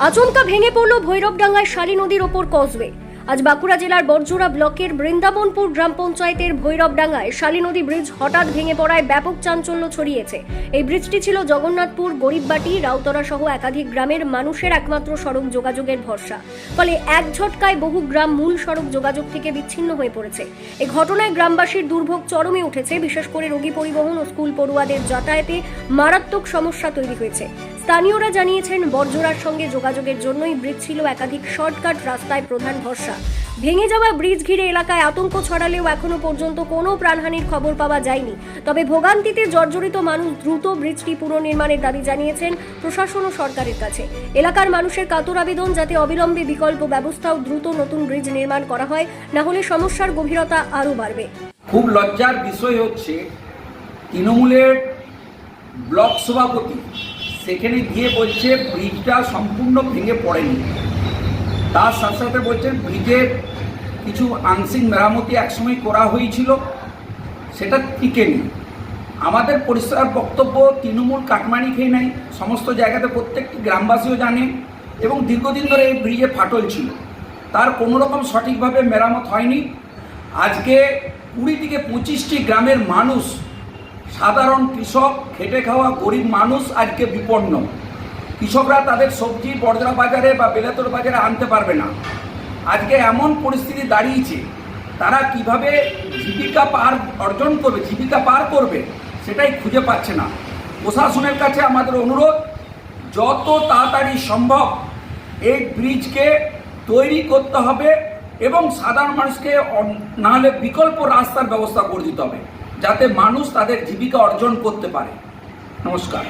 আচমকা ভেঙে পড়ল ভৈরবডাঙ্গায় শালী নদীর ওপর কজওয়ে আজ বাঁকুড়া জেলার বরজোড়া ব্লকের বৃন্দাবনপুর গ্রাম পঞ্চায়েতের ভৈরবডাঙ্গায় শালী নদী ব্রিজ হঠাৎ ভেঙে পড়ায় ব্যাপক চাঞ্চল্য ছড়িয়েছে। এই ব্রিজটি ছিল জগন্নাথপুর, গরিববাটি রাউতরা সহ একাধিক গ্রামের মানুষের একমাত্র সড়ক যোগাযোগের ভরসা। ফলে এক ঝটকায় বহু গ্রাম মূল সড়ক যোগাযোগ থেকে বিচ্ছিন্ন হয়ে পড়েছে। এই ঘটনায় গ্রামবাসীর দুর্ভোগ চরমে উঠেছে, বিশেষ করে রোগী পরিবহন ও স্কুল পড়ুয়াদের যাতায়াতে মারাত্মক সমস্যা তৈরি হয়েছে। স্থানীয়রা জানিয়েছেন বর্জরার সঙ্গে যোগাযোগের জন্যই ব্রিজ ছিল একাধিক শর্টকাট রাস্তায় প্রধান ভরসা। ভেঙে যাওয়া ব্রিজ ঘিরে এলাকায় আতঙ্ক ছড়ালেও এখনও পর্যন্ত কোনো প্রাণহানির খবর পাওয়া যায়নি। তবে ভোগান্তিতে জর্জরিত মানুষ দ্রুত ব্রিজটি পুনর্নির্মাণের দাবি জানিয়েছেন প্রশাসন ও সরকারের কাছে। এলাকার মানুষের কাতর আবেদন যাতে অবিলম্বে বিকল্প ব্যবস্থাও দ্রুত নতুন ব্রিজ নির্মাণ করা হয়, না হলে সমস্যার গভীরতা আরও বাড়বে। খুব লজ্জার বিষয় হচ্ছে, তৃণমূলের ব্লক সভাপতি সেখানে গিয়ে বলছে, ব্রিজটা সম্পূর্ণ ভেঙে পড়েনি। তার সাথে সাথে বলছে ব্রিজের কিছু আংশিক মেরামতি একসময় করা হয়েছিল, সেটা টিকেনি। আমাদের পরিষ্কার বক্তব্য তৃণমূল কাটমানি খেয়ে নেয়, সমস্ত জায়গাতে প্রত্যেকটি গ্রামবাসীও জানে এবং দীর্ঘদিন ধরে এই ব্রিজে ফাটল ছিল। তার কোনো রকম সঠিকভাবে মেরামত হয়নি। আজকে কুড়ি থেকে পঁচিশটি গ্রামের মানুষ সাধারণ কৃষক, খেটে খাওয়া গরিব মানুষ আজকে বিপন্ন। কৃষকরা তাদের সবজি বড়জরা বাজারে বা বেলাতর বাজারে আনতে পারবে না। আজকে এমন পরিস্থিতি দাঁড়িয়েছে, তারা কীভাবে জীবিকা পার অর্জন করবে, জীবিকা পার করবে, সেটাই খুঁজে পাচ্ছে না। প্রশাসনের কাছে আমাদের অনুরোধ, যত তাড়াতাড়ি সম্ভব এই ব্রিজকে তৈরি করতে হবে এবং সাধারণ মানুষকে অন- না বিকল্প রাস্তার ব্যবস্থা করে দিতে হবে। যাতে মানুষ তাদের জীবিকা অর্জন করতে পারে। নমস্কার।